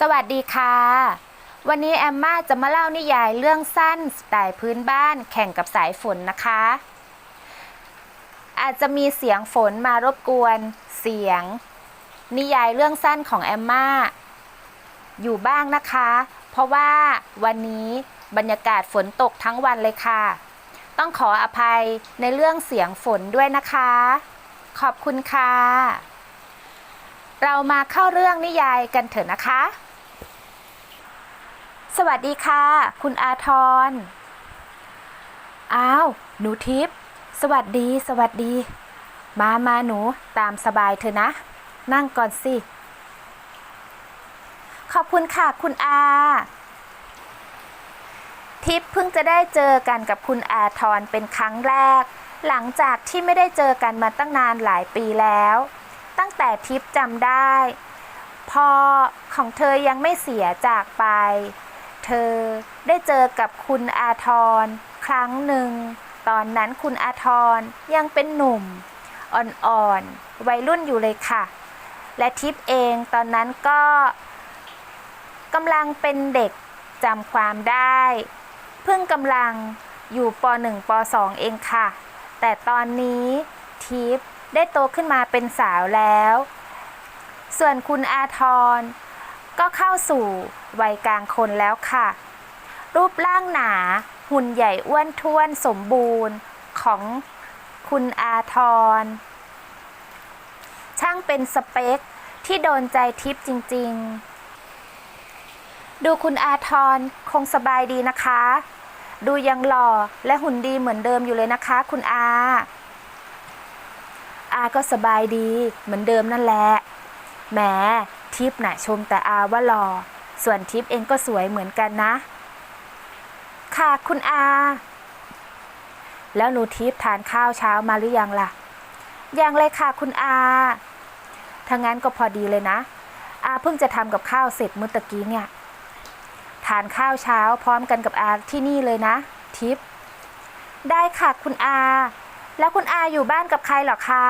สวัสดีค่ะ วันนี้แอมมาจะมาเล่านิยายเรื่องสั้นสไตล์พื้นบ้านแข่งกับสายฝนนะคะ อาจจะมีเสียงฝนมารบกวนเสียง นิยายเรื่องสั้นของแอมมาอยู่บ้างนะคะ เพราะว่าวันนี้บรรยากาศฝนตกทั้งวันเลยค่ะ ต้องขออภัยในเรื่องเสียงฝนด้วยนะคะ ขอบคุณค่ะ เรามาเข้าเรื่องนิยายกันเถอะนะคะ สวัสดีค่ะ คุณอาทรอ้าว หนูทิพย์สวัสดี สวัสดี มามาหนูตามสบายเถอะนะ นั่งก่อนสิ ขอบคุณค่ะ คุณอา ทิพย์เพิ่งจะได้เจอกันกับคุณอาทรเป็นครั้งแรก หลังจากที่ไม่ได้เจอกันมาตั้งนานหลายปีแล้ว ตั้งแต่ทิพย์จำได้ พอของเธอยังไม่เสียจากไป เธอได้เจอกับคุณอาทร ครั้งหนึ่ง ตอนนั้นคุณอาทรยังเป็นหนุ่ม อ่อนๆ วัยรุ่นอยู่เลยค่ะ และทิพย์เองตอนนั้นก็กำลังเป็นเด็กจำความได้ เพิ่งกำลังอยู่ป .1 ป .2 เองค่ะ แต่ตอนนี้ทิพย์ ได้โตขึ้นมาเป็นสาวแล้ว ส่วนคุณอาทร ก็เข้าสู่วัยกลางคนแล้วค่ะ รูปร่างหนา หุ่นใหญ่อ้วนท้วนสมบูรณ์ของคุณอาทร ช่างเป็นสเปคที่โดนใจทิพย์จริง ๆ ดูคุณอาทรคงสบายดีนะคะ ดูยังหล่อและหุ่นดีเหมือนเดิมอยู่เลยนะคะ คุณอา อาก็สบายดี เหมือนเดิมนั่นแหละแหมทิปน่ะชมแต่อาว่าหล่อส่วนทิปเองก็สวยเหมือนกันนะ ค่ะคุณอา แล้วหนูทิพย์ทานข้าวเช้ามาหรือยังล่ะ ยังเลยค่ะคุณอาถ้างั้นก็พอดีเลยนะ อาเพิ่งจะทำกับข้าวเสร็จเมื่อตะกี้เนี่ย ทานข้าวเช้าพร้อมกันกับอาที่นี่เลยนะ ทิพย์ได้ค่ะคุณอา แล้วคุณอาอยู่บ้านกับใครหรอคะ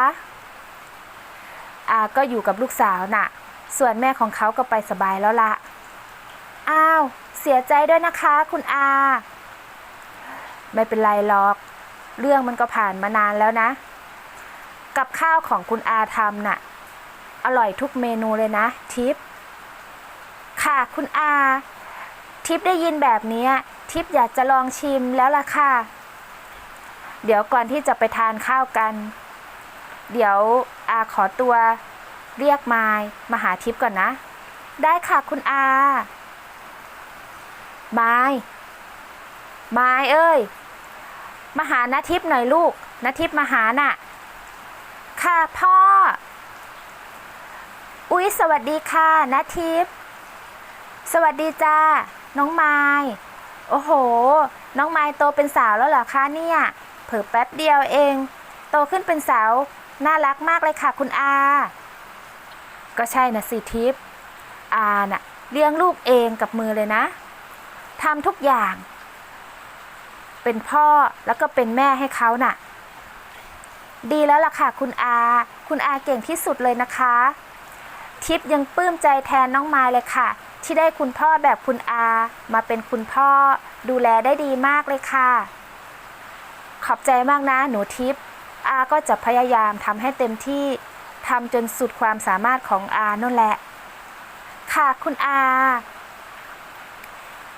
อาก็อยู่กับลูกสาวน่ะ ส่วนแม่ของเขาก็ไปสบายแล้วละ อ้าว เสียใจด้วยนะคะ คุณอา ไม่เป็นไรหรอก เรื่องมันก็ผ่านมานานแล้วนะ กับข้าวของคุณอาทำน่ะ อร่อยทุกเมนูเลยนะ ทิป ค่ะคุณอา ทิปได้ยินแบบนี้ ทิปอยากจะลองชิมแล้วล่ะค่ะ เดี๋ยวก่อนที่จะไปทานข้าวกัน เดี๋ยวอาขอตัว เรียกมายมาหาทิพย์ก่อนนะ ได้ค่ะคุณอา มายมายเอ้ย มาหานาทิพย์หน่อยลูกนาทิพย์มาหาน่ะ ค่ะพ่อ อุ๊ย สวัสดีค่ะนาทิพย์ สวัสดีจ้า น้องไม้โอ้โห น้องไม้โตเป็นสาวแล้วเหรอคะเนี่ย เผิ่แป๊บเดียวเอง โตขึ้นเป็นสาว น่ารักมากเลยค่ะคุณอา ก็ใช่นะสิทิพย์อาน่ะเลี้ยงลูกเองกับมือเลยนะทำทุกอย่าง เป็นพ่อแล้วก็เป็นแม่ให้เขาน่ะ ดีแล้วล่ะค่ะคุณอา คุณอาเก่งที่สุดเลยนะคะ ทิพย์ยังปลื้มใจแทนน้องไม้เลยค่ะ ที่ได้คุณพ่อแบบคุณอา มาเป็นคุณพ่อดูแลได้ดีมากเลยค่ะ ขอบใจมากนะ หนูทิพย์อาก็จะพยายามทำให้เต็มที่ทำจนสุดความสามารถของอานั่นแหละ ค่ะคุณอา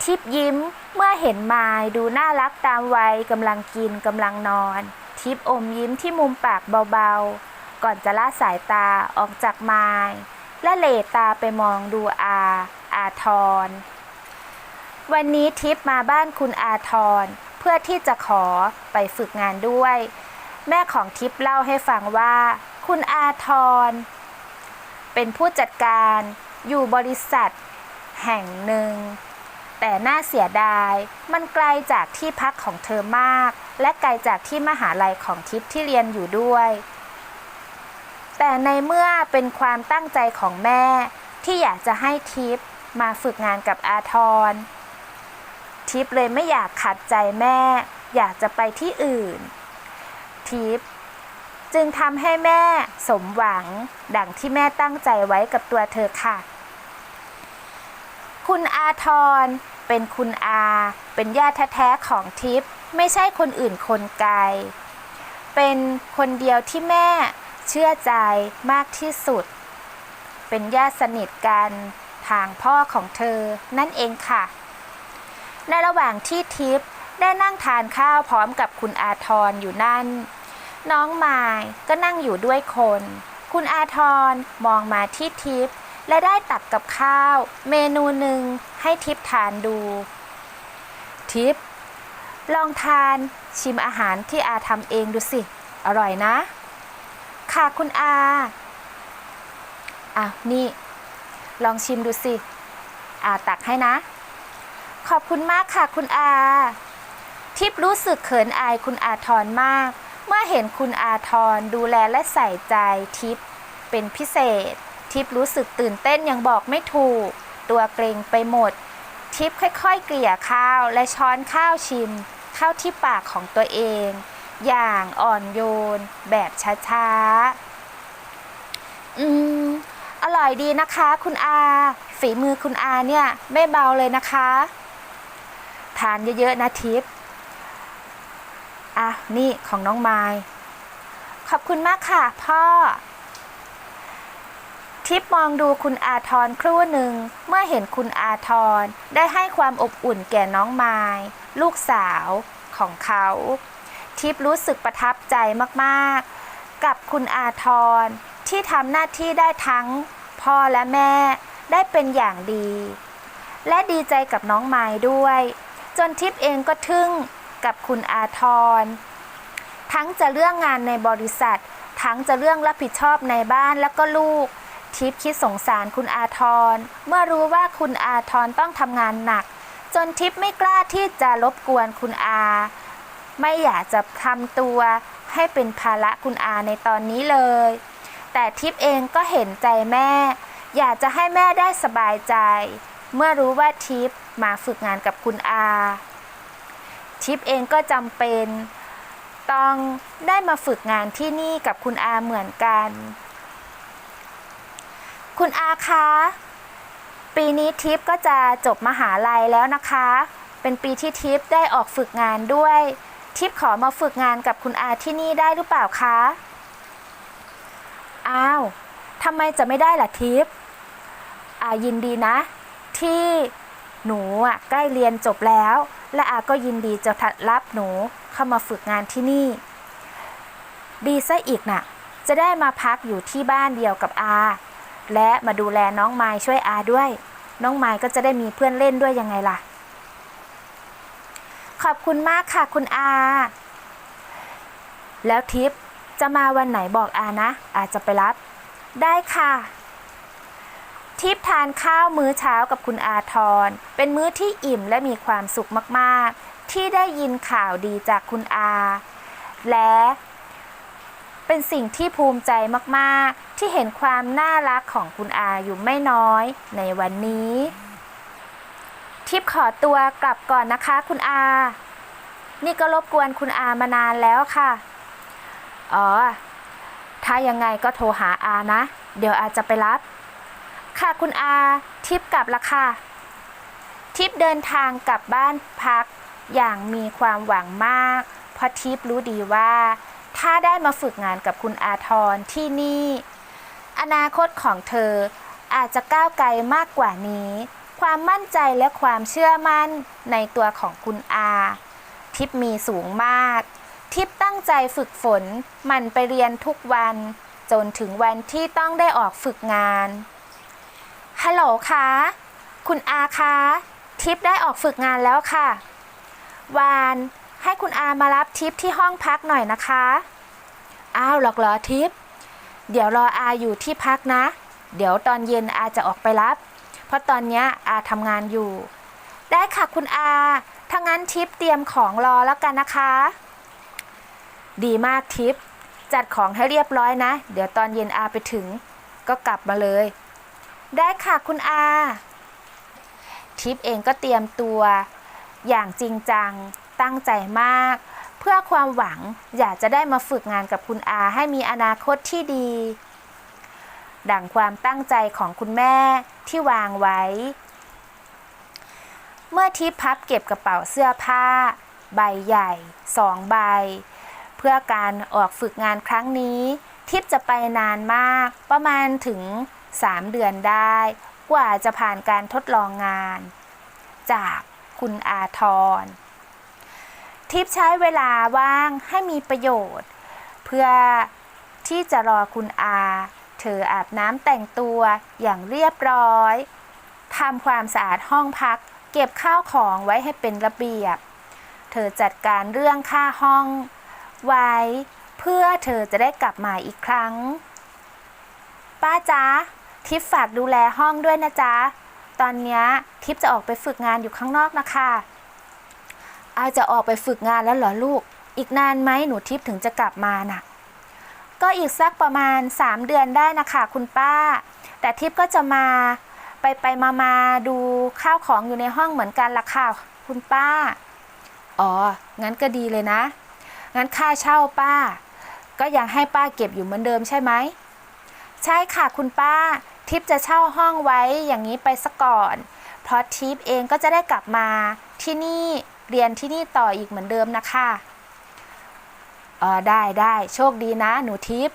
ทิพย์ยิ้มเมื่อเห็นไม้ดูน่ารักตามวัยกำลังกินกำลังนอน ทิพย์อมยิ้มที่มุมปากเบาๆ ก่อนจะละสายตาออกจากไม้และเหลตาไปมองดูอา อาทร วันนี้ทิพย์มาบ้านคุณอาทร พื่อที่จะขอไปฝึกงานด้วย แม่ของทิพย์เล่าให้ฟังว่า คุณอาทร เป็นผู้จัดการอยู่บริษัท แห่งหนึ่ง แต่น่าเสียดายมันไกลจากที่พักของเธอมาก และไกลจากที่มหาลัยของทิพย์ที่เรียนอยู่ด้วย แต่ในเมื่อเป็นความตั้งใจของแม่ที่อยากจะให้ทิพย์มาฝึกงานกับอาทร ทิพย์เลยไม่อยากขัดใจแม่ อยากจะไปที่อื่น ทิพย์จึงทำให้แม่สมหวัง ดังที่แม่ตั้งใจไว้กับตัวเธอค่ะ คุณอาทรเป็นคุณอา เป็นญาติแท้ๆของทิพย์ไม่ใช่คนอื่นคนไกล เป็นคนเดียวที่แม่เชื่อใจมากที่สุด เป็นญาติสนิทกันทางพ่อของเธอนั่นเองค่ะ ในระหว่างที่ทิพย์ได้นั่งทานข้าวพร้อมกับคุณอาทรอยู่นั่น น้องมายก็นั่งอยู่ด้วยคน คุณอาทรมองมาที่ทิพย์และได้ตักกับข้าว เมนูหนึ่งให้ทิพย์ทานดู ทิพย์ลองทานชิมอาหารที่อาทำเองดูสิ อร่อยนะ ค่ะคุณอาอะนี่ ลองชิมดูสิ อาตักให้นะ ขอบคุณมากค่ะคุณอา ทิพย์รู้สึกเขินอายคุณอาทรมาก เมื่อเห็นคุณอาทรดูแลและใส่ใจทิพย์เป็นพิเศษ ทิพย์รู้สึกตื่นเต้นยังบอกไม่ถูก ตัวเกรงไปหมด ทิพย์ค่อยๆ เกลี่ยข้าวและช้อนข้าวชิม เข้าที่ปากของตัวเอง อย่างอ่อนโยน แบบช้าๆ อืมอร่อยดีนะคะ คุณอา ฝีมือคุณอาเนี่ย ไม่เบาเลยนะคะ ทานเยอะๆนะทิพย์อะ นี่ของน้องไม้ขอบคุณมากค่ะ พ่อ ทิพมองดูคุณอาทรครู่หนึ่ง เมื่อเห็นคุณอาทรได้ให้ความอบอุ่นแก่น้องไม้ลูกสาวของเขา ทิพรู้สึกประทับใจมากๆ กับคุณอาทรที่ทำหน้าที่ได้ทั้งพ่อและแม่ได้เป็นอย่างดี และดีใจกับน้องไม้ด้วย จนทิพย์เองก็ทึ่งกับคุณอาทร ทั้งจะเรื่องงานในบริษัท ทั้งจะเรื่องรับผิดชอบในบ้านแล้วก็ลูก ทิพย์คิดสงสารคุณอาทร เมื่อรู้ว่าคุณอาทรต้องทำงานหนัก จนทิพย์ไม่กล้าที่จะรบกวนคุณอา ไม่อยากจะทำตัวให้เป็นภาระคุณอาในตอนนี้เลย แต่ทิพย์เองก็เห็นใจแม่ อยากจะให้แม่ได้สบายใจ เมื่อรู้ว่าทิพย์มาฝึกงานกับคุณอา ทิพย์เองก็จำเป็น ต้องได้มาฝึกงานที่นี่กับคุณอาเหมือนกัน คุณอาคะ ปีนี้ทิพย์ก็จะจบมหาลัยแล้วนะคะ เป็นปีที่ทิพย์ได้ออกฝึกงานด้วย ทิพย์ขอมาฝึกงานกับคุณอาที่นี่ได้หรือเปล่าคะอ้าวทำไมจะไม่ได้ล่ะทิพย์อายินดีนะ ที่หนูอะใกล้เรียนจบแล้ว และอาก็ยินดีจะรับหนูเข้ามาฝึกงานที่นี่ ดีซะอีกน่ะ จะได้มาพักอยู่ที่บ้านเดียวกับอา และมาดูแลน้องไม้ช่วยอาด้วย น้องไม้ก็จะได้มีเพื่อนเล่นด้วยยังไงล่ะ ขอบคุณมากค่ะคุณอา แล้วทิพย์จะมาวันไหนบอกอานะ อาจจะไปรับ ได้ค่ะ ทิพย์ทานข้าวมื้อเช้ากับคุณอาทร เป็นมื้อที่อิ่มและมีความสุขมากๆ ที่ได้ยินข่าวดีจากคุณอา และเป็นสิ่งที่ภูมิใจมากๆ ที่เห็นความน่ารักของคุณอาอยู่ไม่น้อยในวันนี้ ทิพย์ขอตัวกลับก่อนนะคะคุณอา นี่ก็รบกวนคุณอามานานแล้วค่ะ อ๋อ ถ้ายังไงก็โทรหาอานะ เดี๋ยวอาจจะไปรับ ค่ะคุณอาทิพย์กลับละค่ะทิพย์เดินทางกลับบ้านพัก อย่างมีความหวังมาก เพราะทิพย์รู้ดีว่า ถ้าได้มาฝึกงานกับคุณอาทรที่นี่ อนาคตของเธออาจจะก้าวไกลมากกว่านี้ ความมั่นใจและความเชื่อมั่นในตัวของคุณอา ทิพย์มีสูงมาก ทิพย์ตั้งใจฝึกฝนมันไปเรียนทุกวัน จนถึงวันที่ต้องได้ออกฝึกงาน ฮัลโหลคะ คุณอาคะ ทิพได้ออกฝึกงานแล้วค่ะ วาน ให้คุณอามารับทิพที่ห้องพักหน่อยนะคะ อ้าวหรอกเหรอทิพเดี๋ยวรออาอยู่ที่พักนะ เดี๋ยวตอนเย็นอาจะออกไปรับ เพราะตอนเนี้ยอาทำงานอยู่ ได้ค่ะคุณอา ถ้างั้นทิปเตรียมของรอแล้วกันนะคะ ดีมากทิป จัดของให้เรียบร้อยนะ เดี๋ยวตอนเย็นอาไปถึง ก็กลับมาเลย ได้ค่ะคุณอา ทิปเองก็เตรียมตัว อย่างจริงจัง ตั้งใจมาก เพื่อความหวังอยากจะได้มาฝึกงานกับคุณอาให้มีอนาคตที่ดี ดังความตั้งใจของคุณแม่ที่วางไว้ เมื่อทิพย์พับเก็บกระเป๋าเสื้อผ้า ใบใหญ่สองใบ เพื่อการออกฝึกงานครั้งนี้ ทิพย์จะไปนานมากประมาณถึง 3 เดือนได้ กว่าจะผ่านการทดลองงาน จากคุณอาทร ทิพย์ใช้เวลาว่างให้มีประโยชน์ เพื่อที่จะรอคุณอา เธออาบน้ำแต่งตัวอย่างเรียบร้อยทำความสะอาดห้องพัก เก็บข้าวของไว้ให้เป็นระเบียบ เธอจัดการเรื่องค่าห้องไว้ เพื่อเธอจะได้กลับมาอีกครั้ง ป้าจ๊ะ ทิพย์ฝากดูแลห้องด้วยนะจ๊ะ ตอนนี้ทิพย์จะออกไปฝึกงานอยู่ข้างนอกนะคะอาจะออกไปฝึกงานแล้วเหรอลูก อีกนานไหมหนูทิพย์ถึงจะกลับมาน่ะ ก็อีกสักประมาณ 3 เดือนได้นะคะคุณป้า แต่ทิพย์ก็จะมาไปไปมามาดูข้าวของอยู่ในห้องเหมือนกันละค่ะคุณป้า อ๋อ งั้นก็ดีเลยนะ งั้นค่าเช่าป้า ก็ยังให้ป้าเก็บอยู่เหมือนเดิมใช่ไหม ใช่ค่ะคุณป้า ทิพจะเช่าห้องไว้อย่างนี้ไปซะก่อน เพราะทิพเองก็จะได้กลับมาที่นี่เรียนที่นี่ต่ออีกเหมือนเดิมนะคะอ๋อได้ได้โชคดีนะ หนูทิพ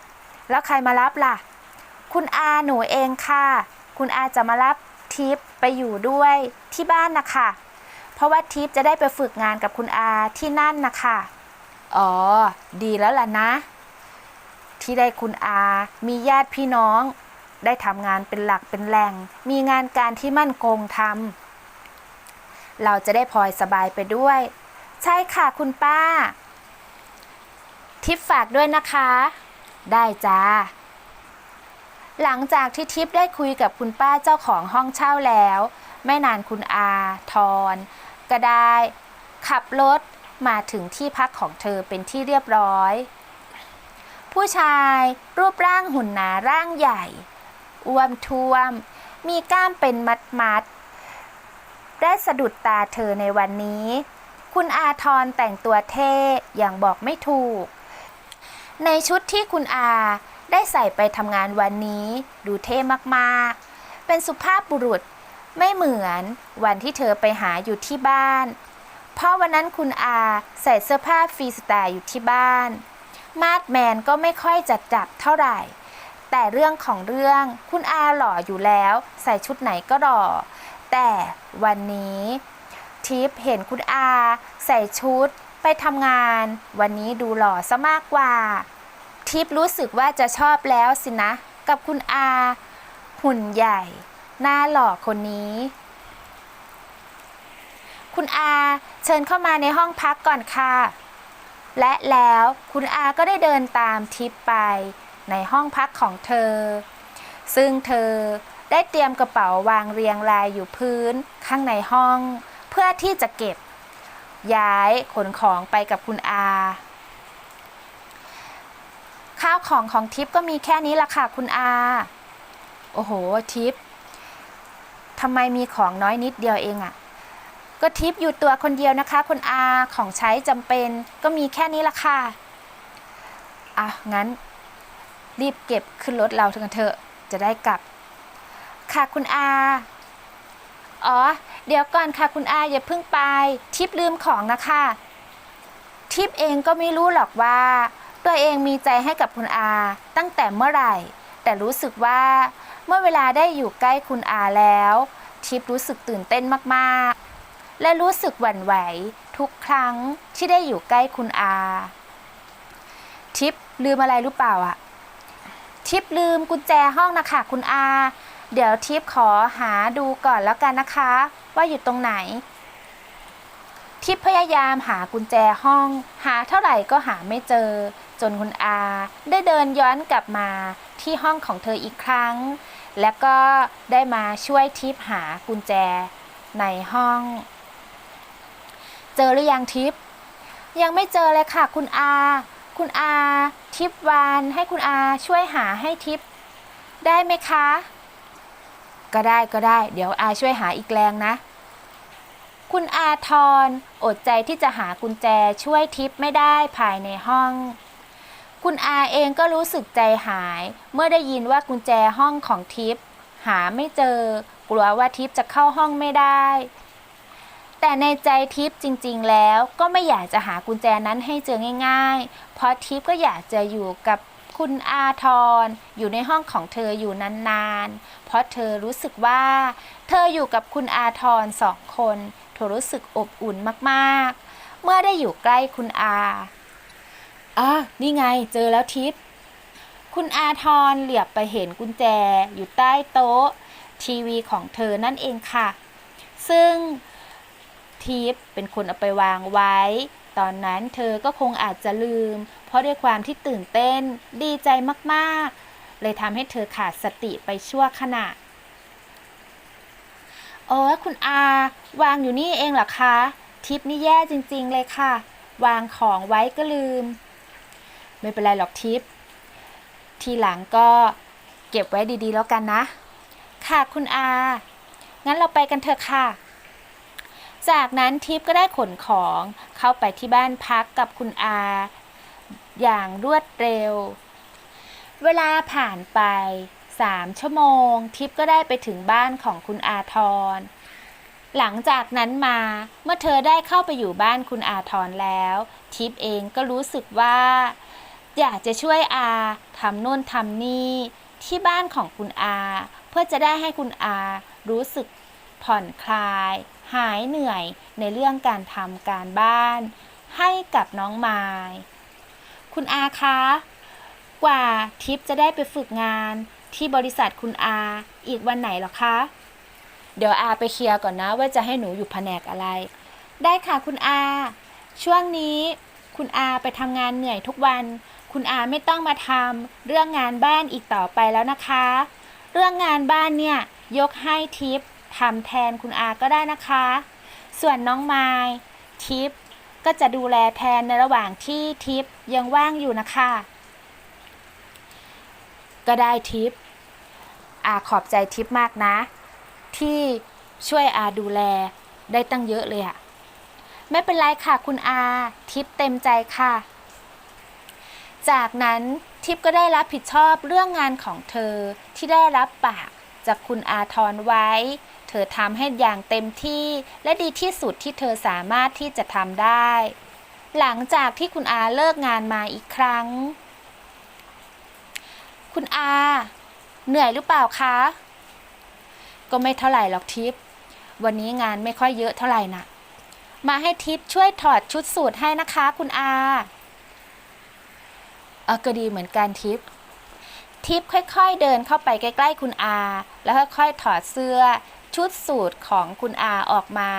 แล้วใครมารับล่ะ คุณอาหนูเองค่ะ คุณอาจะมารับทิพไปอยู่ด้วยที่บ้านนะคะ เพราะว่าทิพจะได้ไปฝึกงานกับคุณอาที่นั่นนะคะอ๋อ ดีแล้วล่ะนะ ที่ได้คุณอา มีญาติพี่น้อง ได้ทำงานเป็นหลักเป็นแหล่ง มีงานการที่มั่นคงทำเราจะได้พลอยสบายไปด้วย ใช่ค่ะคุณป้า ทิปฝากด้วยนะคะ ได้จ้า หลังจากที่ทิพย์ได้คุยกับคุณป้าเจ้าของห้องเช่าแล้ว ไม่นานคุณอาทรก็ได้ ขับรถมาถึงที่พักของเธอเป็นที่เรียบร้อยผู้ชายรูปร่างหุ่นหนาร่างใหญ่ อ้วมท้วม มีกล้ามเป็นมัดมัดได้สะดุดตาเธอในวันนี้ คุณอาทรแต่งตัวเท่อย่างบอกไม่ถูก ในชุดที่คุณอาได้ใส่ไปทำงานวันนี้ ดูเท่มากๆ เป็นสุภาพบุรุษไม่เหมือนวันที่เธอไปหาอยู่ที่บ้าน เพราะวันนั้นคุณอาใส่เสื้อผ้าฟรีสไตล์อยู่ที่บ้าน มาดแมนก็ไม่ค่อยจัดจับเท่าไหร่ แต่เรื่องของเรื่องคุณอาหล่ออยู่แล้ว ใส่ชุดไหนก็หล่อ แต่วันนี้ทิพย์เห็นคุณอา ใส่ชุดไปทำงาน วันนี้ดูหล่อซะมากกว่า ทิพย์รู้สึกว่าจะชอบแล้วสินะ กับคุณอา หุ่นใหญ่ หน้าหล่อคนนี้ คุณอาเชิญเข้ามาในห้องพักก่อนค่ะ และแล้วคุณอาก็ได้เดินตามทิปไป ในห้องพักของเธอ ซึ่งเธอได้เตรียมกระเป๋าวางเรียงรายอยู่พื้นข้างในห้อง เพื่อที่จะเก็บ ย้ายขนของไปกับคุณอา ข้าวของของทิปก็มีแค่นี้ละค่ะคุณอา โอ้โหทิปทำไมมีของน้อยนิดเดียวเองอะก็ทิปอยู่ตัวคนเดียวนะคะคุณอาของใช้จำเป็นก็มีแค่นี้ละค่ะอะงั้น รีบเก็บขึ้นรถเรากันเถอะจะได้กลับ ค่ะคุณอา อ๋อ เดี๋ยวก่อนค่ะคุณอาอย่าเพิ่งไป ทิปลืมของนะคะ ทิปเองก็ไม่รู้หรอกว่า ตัวเองมีใจให้กับคุณอาตั้งแต่เมื่อไหร่ แต่รู้สึกว่าเมื่อเวลาได้อยู่ใกล้คุณอาแล้ว ทิปรู้สึกตื่นเต้นมากๆ และรู้สึกหวั่นไหวทุกครั้งที่ได้อยู่ใกล้คุณอา ทิปลืมอะไรหรือเปล่าอะ ทิปลืมกุญแจห้องนะคะคุณอา เดี๋ยวทิปขอหาดูก่อนแล้วกันนะคะ ว่าอยู่ตรงไหน ทิปพยายามหากุญแจห้อง หาเท่าไหร่ก็หาไม่เจอ จนคุณอา ได้เดินย้อนกลับมาที่ห้องของเธออีกครั้ง แล้วก็ได้มาช่วยทิปหากุญแจในห้อง เจอหรือยังทิปยังไม่เจอเลยค่ะคุณอา คุณอาทิปวานให้คุณอาช่วยหาให้ทิปได้ไหมคะ ก็ได้ก็ได้ เดี๋ยวอาช่วยหาอีกแรงนะ คุณอาทรอดใจที่จะหากุญแจช่วยทิปไม่ได้ภายในห้อง คุณอาเองก็รู้สึกใจหาย เมื่อได้ยินว่ากุญแจห้องของทิปหาไม่เจอกลัวว่าทิปจะเข้าห้องไม่ได้ แต่ในใจทิพย์จริงๆ แล้วก็ไม่อยากจะหากุญแจนั้นให้เจอง่าย ๆ เพราะทิพย์ก็อยากจะอยู่กับคุณอาทรอยู่ในห้องของเธออยู่นานๆ เพราะเธอรู้สึกว่า เธออยู่กับคุณอาทรสองคน เธอรู้สึกอบอุ่นมากๆ เมื่อได้อยู่ใกล้คุณอาอะนี่ไงเจอแล้วทิพย์คุณอาทรเหลียบไปเห็นกุญแจอยู่ใต้โต๊ะ ทีวีของเธอนั่นเองค่ะ ซึ่ง ทิปเป็นคนเอาไปวางไว้ ตอนนั้นเธอก็คงอาจจะลืม เพราะด้วยความที่ตื่นเต้นดีใจมากๆ เลยทำให้เธอขาดสติไปชั่วขณะโอ้คุณอา วางอยู่นี่เองเหรอคะ ทิปนี่แย่จริงๆเลยค่ะ วางของไว้ก็ลืม ไม่เป็นไรหรอกทิป ทีหลังก็เก็บไว้ดีๆแล้วกันนะ ค่ะคุณอา งั้นเราไปกันเถอะค่ะ จากนั้นทิพย์ก็ได้ขนของเข้าไปที่บ้านพักกับคุณอา อย่างรวดเร็ว เวลาผ่านไปสามชั่วโมง ทิพย์ก็ได้ไปถึงบ้านของคุณอาทร หลังจากนั้นมาเมื่อเธอได้เข้าไปอยู่บ้านคุณอาทรแล้ว ทิพย์เองก็รู้สึกว่า อยากจะช่วยอาทำโน่นทำนี่ที่บ้านของคุณอา เพื่อจะได้ให้คุณอารู้สึกผ่อนคลาย หายเหนื่อยในเรื่องการทำการบ้าน ให้กับน้องไม้คุณอาคะ กว่าทิปจะได้ไปฝึกงานที่บริษัทคุณอา อีกวันไหนหรอคะ เดี๋ยวอาไปเคลียร์ก่อนนะว่าจะให้หนูอยู่แผนกอะไร ได้ค่ะคุณอา ช่วงนี้คุณอาไปทำงานเหนื่อยทุกวัน คุณอาไม่ต้องมาทำเรื่องงานบ้านอีกต่อไปแล้วนะคะ เรื่องงานบ้านเนี่ยยกให้ทิป ทำแทนคุณอาก็ได้นะคะ ส่วนน้องไม้ทิปก็จะดูแลแทนในระหว่างที่ทิปยังว่างอยู่นะคะ ก็ได้ทิปอาขอบใจทิปมากนะ ที่ช่วยอาดูแลได้ตั้งเยอะเลยอะไม่เป็นไรค่ะคุณอาทิปเต็มใจค่ะ จากนั้นทิปก็ได้รับผิดชอบเรื่องงานของเธอที่ได้รับปากจากคุณอาทรไว้ เธอทำให้อย่างเต็มที่ และดีที่สุดที่เธอสามารถที่จะทำได้ หลังจากที่คุณอาเลิกงานมาอีกครั้ง คุณอา เหนื่อยหรือเปล่าคะ ก็ไม่เท่าไหร่หรอกทิปวันนี้งานไม่ค่อยเยอะเท่าไหร่นะมาให้ทิปช่วยถอดชุดสูทให้นะคะ คุณอาเออก็ดีเหมือนกันทิปทิปค่อย ๆ เดินเข้าไปใกล้ ๆ คุณอา แล้วค่อย ๆ ถอดเสื้อ ชุดสูทของคุณอาออกมา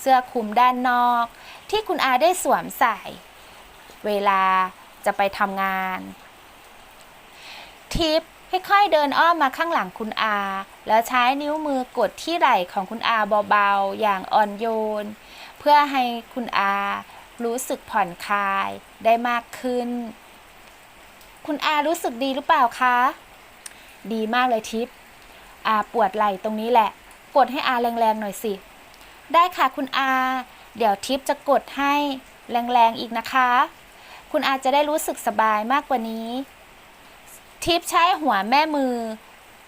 เสื้อคลุมด้านนอก ที่คุณอาได้สวมใส่ เวลาจะไปทำงาน ทิปค่อยๆเดินอ้อมมาข้างหลังคุณอา แล้วใช้นิ้วมือกดที่ไหล่ของคุณอาเบาๆ อย่างอ่อนโยน เพื่อให้คุณอารู้สึกผ่อนคลายได้มากขึ้น คุณอารู้สึกดีหรือเปล่าคะ ดีมากเลยทิปอาปวดไหล่ตรงนี้แหละ กดให้อาแรงๆหน่อยสิ ได้ค่ะคุณอา เดี๋ยวทิปจะกดให้แรงๆอีกนะคะ คุณอาจะได้รู้สึกสบายมากกว่านี้ ทิปใช้หัวแม่มือ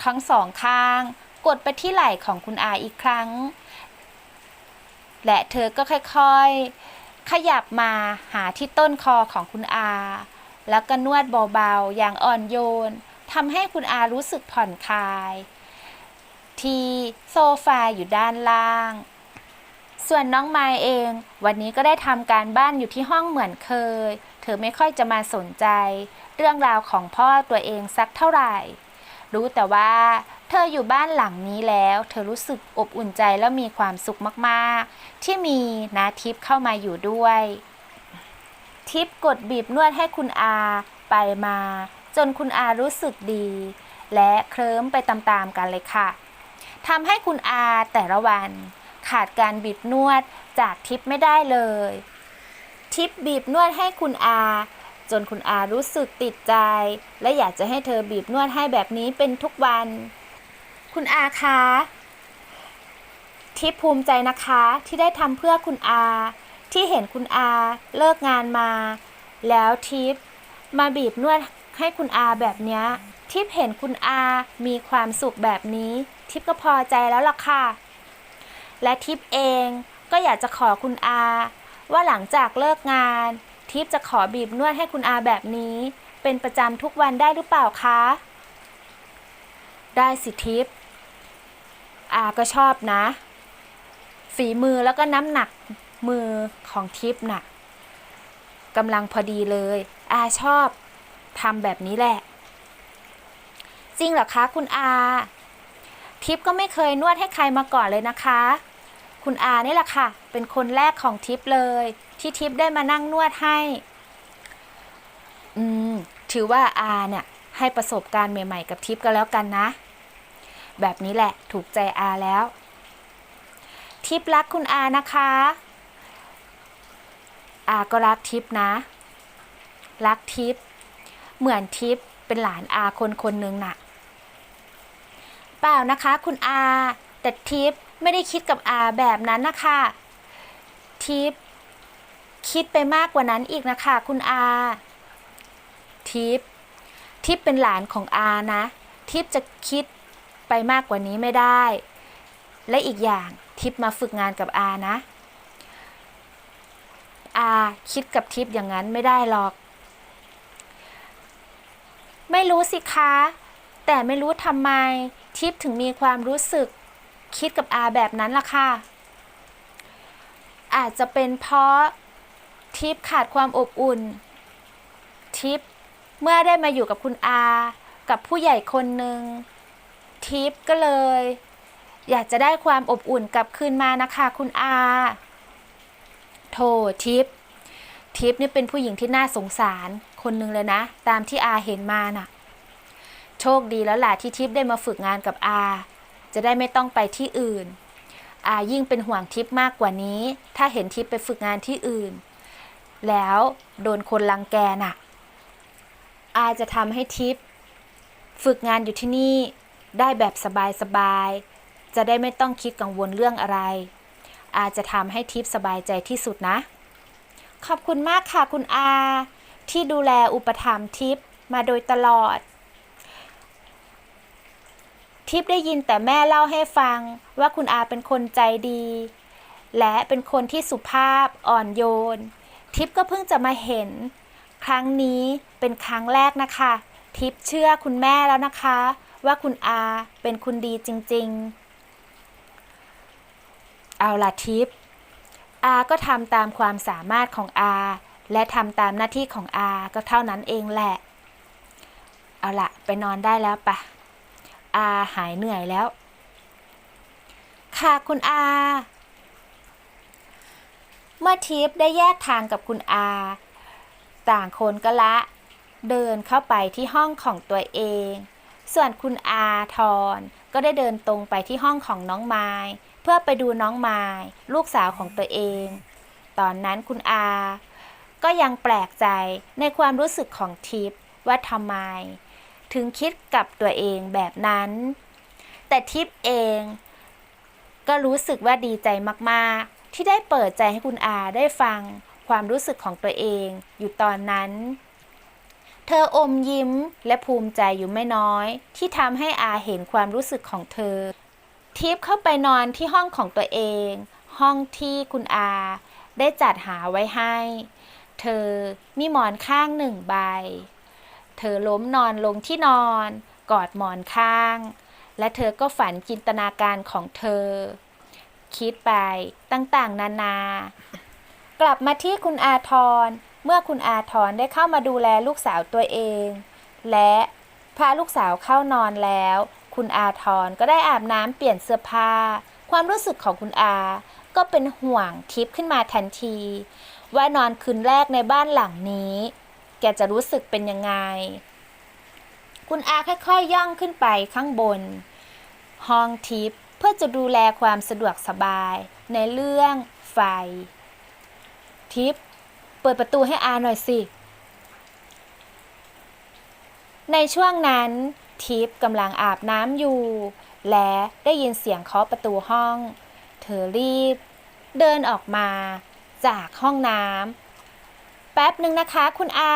ทั้งสองข้าง กดไปที่ไหล่ของคุณอาอีกครั้ง และเธอก็ค่อยๆ ขยับมาหาที่ต้นคอของคุณอา แล้วก็นวดเบาๆ อย่างอ่อนโยนทำให้คุณอารู้สึกผ่อนคลาย ที่ โซฟาอยู่ด้านล่าง ส่วนน้องไมายเอง วันนี้ก็ได้ทำการบ้านอยู่ที่ห้องเหมือนเคย เธอไม่ค่อยจะมาสนใจ เรื่องราวของพ่อตัวเองสักเท่าไหร่ รู้แต่ว่า เธออยู่บ้านหลังนี้แล้ว เธอรู้สึกอบอุ่นใจและมีความสุขมากๆ ที่มีนาทิพย์เข้ามาอยู่ด้วย ทิปกดบีบนวดให้คุณอาไปมา จนคุณอารู้สึกดีและเคลิ้มไปตามๆกันเลยค่ะ ทำให้คุณอาแต่ละวัน ขาดการบีบนวดจากทิปไม่ได้เลย ทิปบีบนวดให้คุณอา จนคุณอารู้สึกติดใจ และอยากจะให้เธอบีบนวดให้แบบนี้เป็นทุกวัน คุณอาคะทิปภูมิใจนะคะที่ได้ทำเพื่อคุณอา ที่เห็นคุณอาเลิกงานมา แล้วทิปมาบีบนวดให้คุณอาแบบนี้ทิปเห็นคุณอามีความสุขแบบนี้ ทิปก็พอใจแล้วล่ะค่ะ และทิปเองก็อยากจะขอคุณอา ว่าหลังจากเลิกงาน ทิพย์จะขอบีบนวดให้คุณอาแบบนี้ เป็นประจำทุกวันได้หรือเปล่าคะ ได้สิทิพย์อาก็ชอบนะ ฝีมือแล้วก็น้ำหนักมือของทิพย์น่ะกำลังพอดีเลย อาชอบทำแบบนี้แหละ จริงเหรอคะคุณอา ทิพย์ก็ไม่เคยนวดให้ใครมาก่อนเลยนะคะ คุณอานี่แหละค่ะ เป็นคนแรกของทิพย์เลย ที่ทิพย์ได้มานั่งนวดให้ อืม ถือว่าอาเนี่ยให้ประสบการณ์ใหม่ ๆ กับทิพย์ก็แล้วกันนะ แบบนี้แหละถูกใจอาแล้ว ทิพย์รักคุณอานะคะ อาก็รักทิพย์นะ รักทิพย์เหมือนทิพย์เป็นหลานอาคนคนหนึ่งน่ะ เปล่านะคะคุณอาแต่ทิพย์ไม่ได้คิดกับอาแบบนั้นนะคะทิพย์คิดไปมากกว่านั้นอีกนะคะคุณอาทิพย์ทิพย์เป็นหลานของอานะ ทิพย์จะคิดไปมากกว่านี้ไม่ได้ และอีกอย่างทิพย์มาฝึกงานกับอานะอาคิดกับทิพย์อย่างนั้นไม่ได้หรอก ไม่รู้สิคะ แต่ไม่รู้ทำไม ทิพย์ถึงมีความรู้สึกคิดกับอาแบบนั้นล่ะค่ะ อาจจะเป็นเพราะทิพย์ขาดความอบอุ่น ทิพย์เมื่อได้มาอยู่กับคุณอา กับผู้ใหญ่คนหนึ่ง ทิพย์ก็เลย อยากจะได้ความอบอุ่นกลับคืนมานะคะคุณอาโธ่ทิพย์ทิพย์นี่เป็นผู้หญิงที่น่าสงสารคนหนึ่งเลยนะ ตามที่อาเห็นมาน่ะ โชคดีแล้วล่ะที่ทิพย์ได้มาฝึกงานกับอา จะได้ไม่ต้องไปที่อื่น อายิ่งเป็นห่วงทิพย์มากกว่านี้ ถ้าเห็นทิพย์ไปฝึกงานที่อื่น แล้วโดนคนรังแกน่ะ อาจะทำให้ทิพย์ฝึกงานอยู่ที่นี่ได้แบบสบายๆ จะได้ไม่ต้องคิดกังวลเรื่องอะไร อาจะทำให้ทิพย์สบายใจที่สุดนะ ขอบคุณมากค่ะคุณอา ที่ดูแลอุปถัมภ์ทิพย์มาโดยตลอด ทิพย์ได้ยินแต่แม่เล่าให้ฟังว่าคุณอาเป็นคนใจดี และเป็นคนที่สุภาพอ่อนโยน ทิพย์ก็เพิ่งจะมาเห็น ครั้งนี้เป็นครั้งแรกนะคะ ทิพย์เชื่อคุณแม่แล้วนะคะ ว่าคุณอาเป็นคุณดีจริง ๆ เอาล่ะทิพย์อาก็ทำตามความสามารถของอา และทำตามหน้าที่ของอาก็เท่านั้นเองแหละ เอาล่ะ ไปนอนได้แล้วปะ อาหายเหนื่อยแล้ว ค่ะคุณอา เมื่อทิพย์ได้แยกทางกับคุณอา ต่างคนก็ละ เดินเข้าไปที่ห้องของตัวเอง ส่วนคุณอาทรก็ได้เดินตรงไปที่ห้องของน้องไม้เพื่อไปดูน้องไม้ลูกสาวของตัวเอง ตอนนั้นคุณอา ก็ยังแปลกใจในความรู้สึกของทิพย์ว่าทำไม ถึงคิดกับตัวเองแบบนั้น แต่ทิพย์เองก็รู้สึกว่าดีใจมากๆ ที่ได้เปิดใจให้คุณอาได้ฟังความรู้สึกของตัวเองอยู่ตอนนั้น เธออมยิ้มและภูมิใจอยู่ไม่น้อย ที่ทำให้อาเห็นความรู้สึกของเธอ ทิพย์เข้าไปนอนที่ห้องของตัวเอง ห้องที่คุณอา ได้จัดหาไว้ให้ เธอมีหมอนข้างหนึ่งใบ เธอล้มนอนลงที่นอน กอดหมอนข้าง และเธอก็ฝันจินตนาการของเธอ คิดไปต่างๆ นานา กลับมาที่คุณอาทร เมื่อคุณอาทรได้เข้ามาดูแลลูกสาวตัวเอง และพาลูกสาวเข้านอนแล้ว คุณอาทรก็ได้อาบน้ำเปลี่ยนเสื้อผ้า ความรู้สึกของคุณอา ก็เป็นห่วงทิพย์ขึ้นมาทันที ว่านอนคืนแรกในบ้านหลังนี้ แกจะรู้สึกเป็นยังไง คุณอาค่อยๆยย่องขึ้นไปข้างบน ห้องทิพย์เพื่อจะดูแลความสะดวกสบายในเรื่องไฟ ทิพย์เปิดประตูให้อาหน่อยสิ ในช่วงนั้น ทิพย์กำลังอาบน้ำอยู่ และได้ยินเสียงเคาะประตูห้อง เธอรีบ เดินออกมาจากห้องน้ำ แป๊บหนึ่งนะคะคุณอา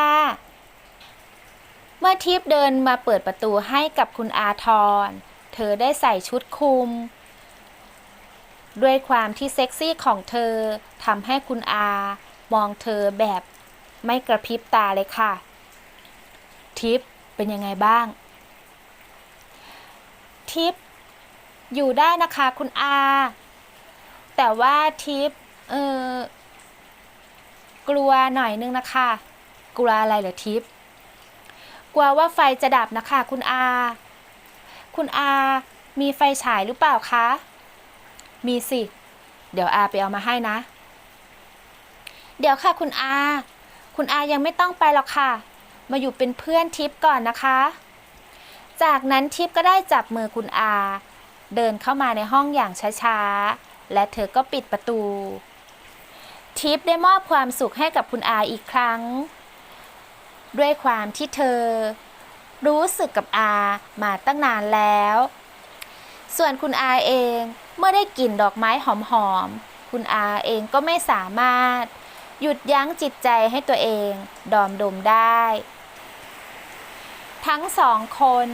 เมื่อทิพเดินมาเปิดประตูให้กับคุณอาทร เธอได้ใส่ชุดคลุม ด้วยความที่เซ็กซี่ของเธอทำให้คุณอา มองเธอแบบไม่กระพริบตาเลยค่ะ ทิปเป็นยังไงบ้าง ทิปอยู่ได้นะคะคุณอา แต่ว่าทิปเออ กลัวหน่อยนึงนะคะ กลัวอะไรเหรอทิปกลัวว่าไฟจะดับนะคะ คุณอา คุณอา มีไฟฉายหรือเปล่าคะ มีสิ เดี๋ยวอาไปเอามาให้นะ เดี๋ยวค่ะคุณอา คุณอายังไม่ต้องไปหรอกค่ะ มาอยู่เป็นเพื่อนทิปก่อนนะคะ จากนั้นทิปก็ได้จับมือคุณอา เดินเข้ามาในห้องอย่างช้าๆ และเธอก็ปิดประตู ทิปได้มอบความสุขให้กับคุณอาอีกครั้ง ด้วยความที่เธอ รู้สึกกับอามาตั้งนานแล้ว ส่วนคุณอาเองเมื่อได้กลิ่นดอกไม้หอมๆคุณอาเองก็ไม่สามารถ หยุดยั้งจิตใจให้ตัวเองดอมดมได้ ทั้งสองคน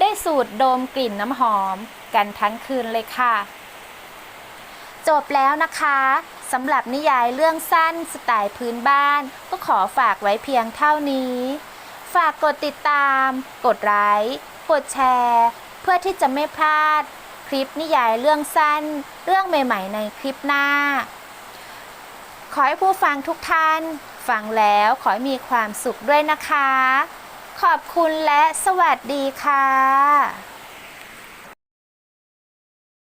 ได้สูดดมกลิ่นน้ำหอมกันทั้งคืนเลยค่ะ จบแล้วนะคะ สำหรับนิยายเรื่องสั้นสไตล์พื้นบ้าน ก็ขอฝากไว้เพียงเท่านี้ ฝากกดติดตาม กดไลค์กดแชร์ เพื่อที่จะไม่พลาด คลิปนิยายเรื่องสั้น เรื่องใหม่ ๆ ในคลิปหน้า ขอให้ผู้ฟังทุกท่าน ฟังแล้วขอให้มีความสุขด้วยนะคะ ขอบคุณและสวัสดีค่ะ